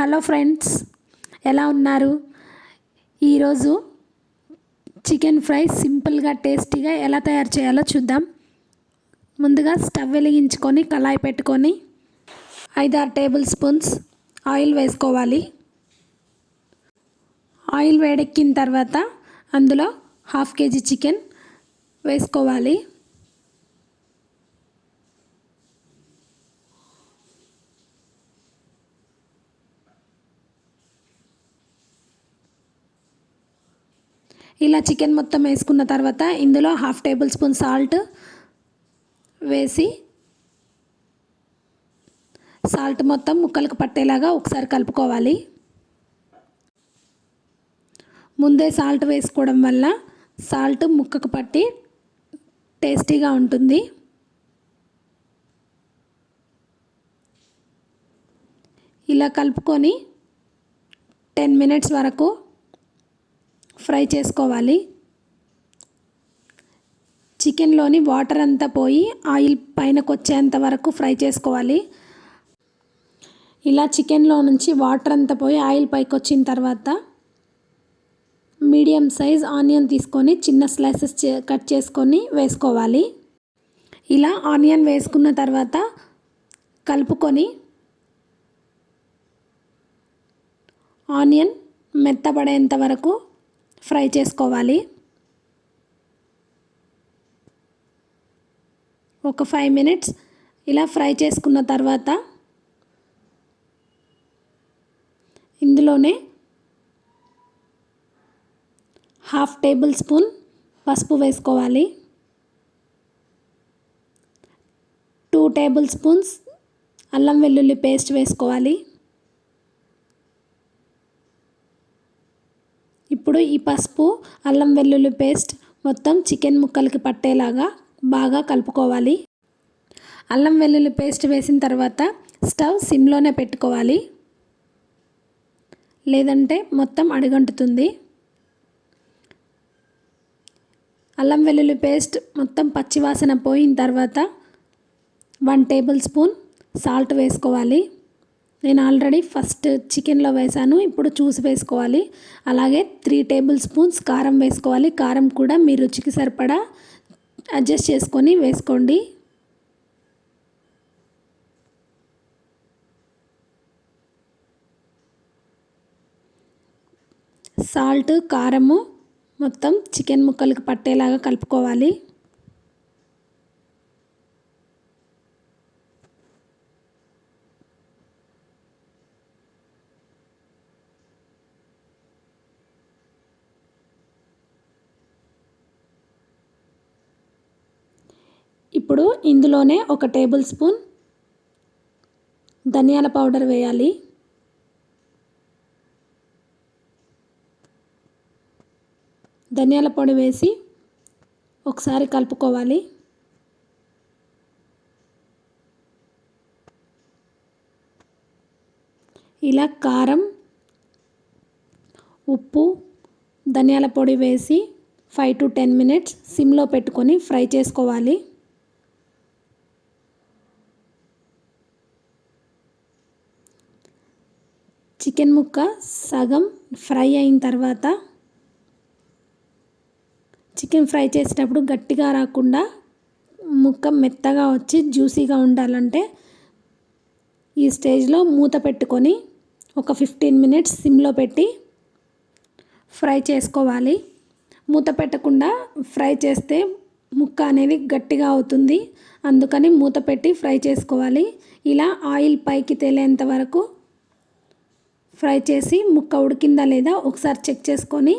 Hello friends ఎలా ఉన్నారు? ఈరోజు చికెన్ ఫ్రై సింపుల్గా టేస్టీగా ఎలా తయారు చేయాలో చూద్దాం. ముందుగా స్టవ్ వెలిగించుకొని కళాయి పెట్టుకొని ఐదారు టేబుల్ స్పూన్స్ ఆయిల్ వేసుకోవాలి. ఆయిల్ వేడెక్కిన తర్వాత అందులో హాఫ్ కేజీ చికెన్ వేసుకోవాలి. ఇలా చికెన్ మొత్తం వేసుకున్న తర్వాత ఇందులో హాఫ్ టేబుల్ స్పూన్ సాల్ట్ వేసి సాల్ట్ మొత్తం ముక్కలకు పట్టేలాగా ఒకసారి కలుపుకోవాలి. ముందే సాల్ట్ వేసుకోవడం వల్ల సాల్ట్ ముక్కకు పట్టి టేస్టీగా ఉంటుంది. ఇలా కలుపుకొని టెన్ మినిట్స్ వరకు ఫ్రై చేసుకోవాలి. చికెన్లోని వాటర్ అంతా పోయి ఆయిల్ పైనకు వచ్చేంత వరకు ఫ్రై చేసుకోవాలి. ఇలా చికెన్లో నుంచి వాటర్ అంతా పోయి ఆయిల్ పైకి వచ్చిన తర్వాత మీడియం సైజ్ ఆనియన్ తీసుకొని చిన్న స్లైసెస్ కట్ చేసుకొని వేసుకోవాలి. ఇలా ఆనియన్ వేసుకున్న తర్వాత కలుపుకొని ఆనియన్ మెత్తబడేంత వరకు ఫ్రై చేసుకోవాలి. ఒక ఫైవ్ మినిట్స్ ఇలా ఫ్రై చేసుకున్న తర్వాత ఇందులోనే హాఫ్ టేబుల్ స్పూన్ పసుపు వేసుకోవాలి. టూ టేబుల్ స్పూన్స్ అల్లం వెల్లుల్లి పేస్ట్ వేసుకోవాలి. ఇప్పుడు ఈ పసుపు అల్లం వెల్లుల్లి పేస్ట్ మొత్తం చికెన్ ముక్కలకి పట్టేలాగా బాగా కలుపుకోవాలి. అల్లం వెల్లుల్లి పేస్ట్ వేసిన తర్వాత స్టవ్ సిమ్లోనే పెట్టుకోవాలి. లేదంటే మొత్తం అడుగంటుతుంది. అల్లం వెల్లుల్లి పేస్ట్ మొత్తం పచ్చివాసన పోయిన తర్వాత వన్ టేబుల్ స్పూన్ సాల్ట్ వేసుకోవాలి. నేను ఆల్రెడీ ఫస్ట్ చికెన్లో వేసాను ఇప్పుడు చూసి వేసుకోవాలి. అలాగే త్రీ టేబుల్ స్పూన్స్ కారం వేసుకోవాలి. కారం కూడా మీ రుచికి సరిపడా అడ్జస్ట్ చేసుకొని వేసుకోండి. సాల్ట్ కారము మొత్తం చికెన్ ముక్కలకు పట్టేలాగా కలుపుకోవాలి. ఇప్పుడు ఇందులోనే ఒక టేబుల్ స్పూన్ ధనియాల పౌడర్ వేయాలి. ధనియాల పొడి వేసి ఒకసారి కలుపుకోవాలి. ఇలా కారం ఉప్పు ధనియాల పొడి వేసి ఫైవ్ టు టెన్ మినిట్స్ సిమ్లో పెట్టుకొని ఫ్రై చేసుకోవాలి. చికెన్ ముక్క సగం ఫ్రై అయిన తర్వాత చికెన్ ఫ్రై చేసేటప్పుడు గట్టిగా రాకుండా ముక్క మెత్తగా వచ్చి జ్యూసీగా ఉండాలంటే ఈ స్టేజ్లో మూత పెట్టుకొని ఒక ఫిఫ్టీన్ మినిట్స్ సిమ్లో పెట్టి ఫ్రై చేసుకోవాలి. మూత పెట్టకుండా ఫ్రై చేస్తే ముక్క అనేది గట్టిగా అవుతుంది. అందుకని మూత పెట్టి ఫ్రై చేసుకోవాలి. ఇలా ఆయిల్ పైకి తేలేంత వరకు ఫ్రై చేసి ముక్క ఉడికిందా లేదా ఒకసారి చెక్ చేసుకొని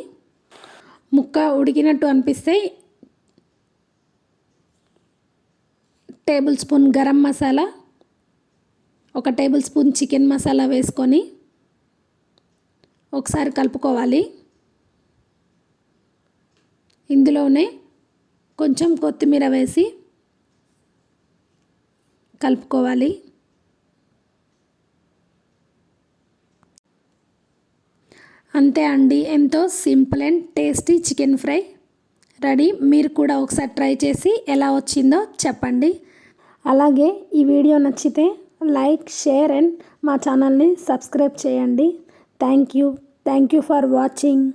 ముక్క ఉడికినట్టు అనిపిస్తే టేబుల్ స్పూన్ గరం మసాలా ఒక టేబుల్ స్పూన్ చికెన్ మసాలా వేసుకొని ఒకసారి కలుపుకోవాలి. ఇందులోనే కొంచెం కొత్తిమీర వేసి కలుపుకోవాలి. అంతే అండి. ఎంతో simple and tasty chicken fry. Ready? మీరు కూడా ఒకసారి ట్రై చేసి ఎలా వచ్చిందో చెప్పండి. అలాగే ఈ వీడియో నచ్చితే లైక్ షేర్ అండ్ మా ఛానల్ని సబ్స్క్రైబ్ చేయండి. Thank you. Thank you for watching.